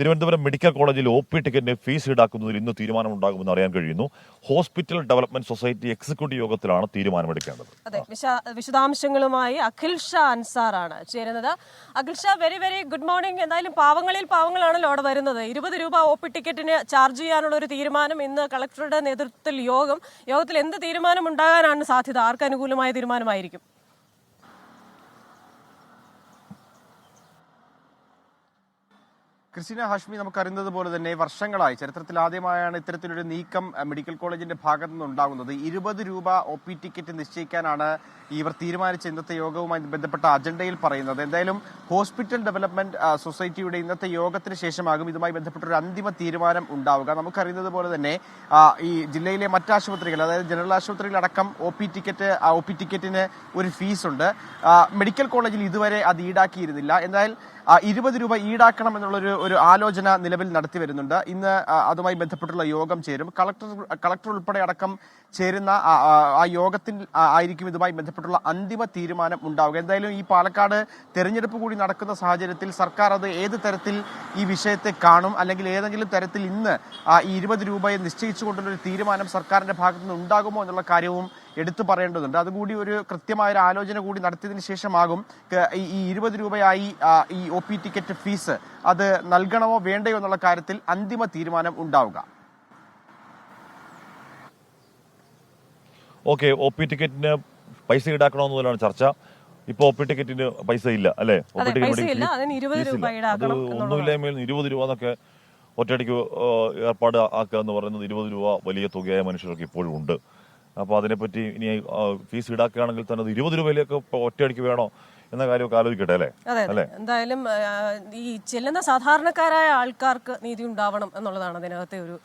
Thiruvananthapuram medical കോളേജിൽ O P ടിക്കറ്റിന്റെ fees ഈടാക്കുന്നതിൽ ഇന്ന് തീരുമാനമുണ്ടാകുമെന്ന് അറിയാൻ കഴിയുന്നു ഹോസ്പിറ്റൽ ഡെവലപ്മെന്റ് സൊസൈറ്റി എക്സിക്യൂട്ടീവ് യോഗത്തിലാണ് തീരുമാനമെടുക്കേണ്ടത്. അതെ വിശ- വിശദാംശങ്ങളുമായി അഖിൽ ഷാ അൻസാറാണ് ചേരുന്നത്. Akhil Shah very very good morning എന്തായാലും പാവങ്ങളിൽ പാവങ്ങളാണല്ലോ അവിടെ വരുന്നത്. ഇരുപത് രൂപ ഒ പി ടിക്കറ്റിന് ചാർജ് ചെയ്യാനുള്ള ഒരു തീരുമാനം ഇന്ന് കളക്ടറുടെ നേതൃത്വത്തിൽ യോഗം. യോഗത്തിൽ എന്ത് തീരുമാനം ഉണ്ടാകാനാണ് സാധ്യത? ആർക്ക് അനുകൂലമായ തീരുമാനമായിരിക്കും? ക്രിസ്റ്റീന ഹാഷ്മി നമുക്കറിയുന്നത് പോലെ തന്നെ വർഷങ്ങളായി ചരിത്രത്തിൽ ആദ്യമായാണ് ഇത്തരത്തിലൊരു നീക്കം മെഡിക്കൽ കോളേജിന്റെ ഭാഗത്തു നിന്ന് ഉണ്ടാകുന്നത് ഇരുപത് രൂപ ഒ പി ടിക്കറ്റ് നിശ്ചയിക്കാനാണ് ഇവർ തീരുമാനിച്ച ഇന്നത്തെ യോഗവുമായി ബന്ധപ്പെട്ട അജണ്ടയിൽ പറയുന്നത്. എന്തായാലും ഹോസ്പിറ്റൽ ഡെവലപ്മെന്റ് സൊസൈറ്റിയുടെ ഇന്നത്തെ യോഗത്തിന് ശേഷമാകും ഇതുമായി ബന്ധപ്പെട്ട ഒരു അന്തിമ തീരുമാനം ഉണ്ടാവുക. നമുക്കറിയുന്നത് പോലെ തന്നെ ഈ ജില്ലയിലെ മറ്റാശുപത്രികൾ അതായത് general ആശുപത്രികളടക്കം O P ticket O P ടിക്കറ്റിന് ഒരു ഫീസ് ഉണ്ട് മെഡിക്കൽ കോളേജിൽ ഇതുവരെ അത് ഈടാക്കിയിരുന്നില്ല. എന്നാൽ ഇരുപത് രൂപ ഈടാക്കണം എന്നുള്ളൊരു ഒരു ആലോചന നിലവിൽ നടത്തി വരുന്നുണ്ട്. ഇന്ന് അതുമായി ബന്ധപ്പെട്ടുള്ള യോഗം ചേരും. കളക്ടർ കളക്ടർ ഉൾപ്പെടെ അടക്കം ചേരുന്ന ആ- യോഗത്തിൽ ആയിരിക്കും ഇതുമായി ബന്ധപ്പെട്ടുള്ള അന്തിമ തീരുമാനം ഉണ്ടാവുക. എന്തായാലും ഈ പാലക്കാട് തെരഞ്ഞെടുപ്പ് കൂടി നടക്കുന്ന സാഹചര്യത്തിൽ സർക്കാർ അത് ഏത് തരത്തിൽ ഈ വിഷയത്തെ കാണും? അല്ലെങ്കിൽ ഏതെങ്കിലും തരത്തിൽ ഇന്ന് ഈ ഇരുപത് രൂപയെ നിശ്ചയിച്ചുകൊണ്ടുള്ള ഒരു തീരുമാനം സർക്കാരിന്റെ ഭാഗത്തുനിന്ന് ഉണ്ടാകുമോ എന്നുള്ള കാര്യവും എടുത്തു പറയേണ്ടതുണ്ട്. അതുകൂടി ഒരു കൃത്യമായ ഒരു ആലോചന കൂടി നടത്തിയതിനു ശേഷമാകും ഈ- ഇരുപത് രൂപയായി ഈ ഒ പി ടിക്കറ്റ് ഫീസ് അത് നൽകണമോ വേണ്ടയോ എന്നുള്ള കാര്യത്തിൽ അന്തിമ തീരുമാനം ഉണ്ടാവുക. ഓക്കെ ഒ പി ടിക്കറ്റിന് പൈസ ഈടാക്കണമെന്നുള്ളതാണ് ചർച്ച. ഇപ്പൊ ഒ പി ടിക്കറ്റിന് പൈസ ഇല്ല അല്ലെ? ഒ ടിക്കറ്റ് പി ടിക്കറ്റിന് പൈസയില്ല. ഫീസ്- 20 രൂപ ഈടാക്കണം അത്. ഒന്നുമില്ലായ്മയിൽ ഇരുപത് രൂപ എന്നൊക്കെ ഒറ്റയടിക്ക് ഏർപ്പാട് ആക്കുക എന്ന് പറയുന്നത് ഇരുപത് രൂപ വലിയ തുകയായ മനുഷ്യർക്ക് ഇപ്പോഴും ഉണ്ട്. അപ്പോൾ അതിനെപ്പറ്റി ഇനി ഫീസ് ഈടാക്കുകയാണെങ്കിൽ തന്നെ അത് ഇരുപത് രൂപയിലേക്ക് ഒറ്റയടിക്ക് വേണോ എന്ന കാര്യമൊക്കെ ആലോചിക്കട്ടെ അല്ലേ? അതെ എന്തായാലും ഈ ചെല്ലുന്ന സാധാരണക്കാരായ ആൾക്കാർക്ക് നീതി ഉണ്ടാവണം എന്നുള്ളതാണ് അതിനകത്തെ ഒരു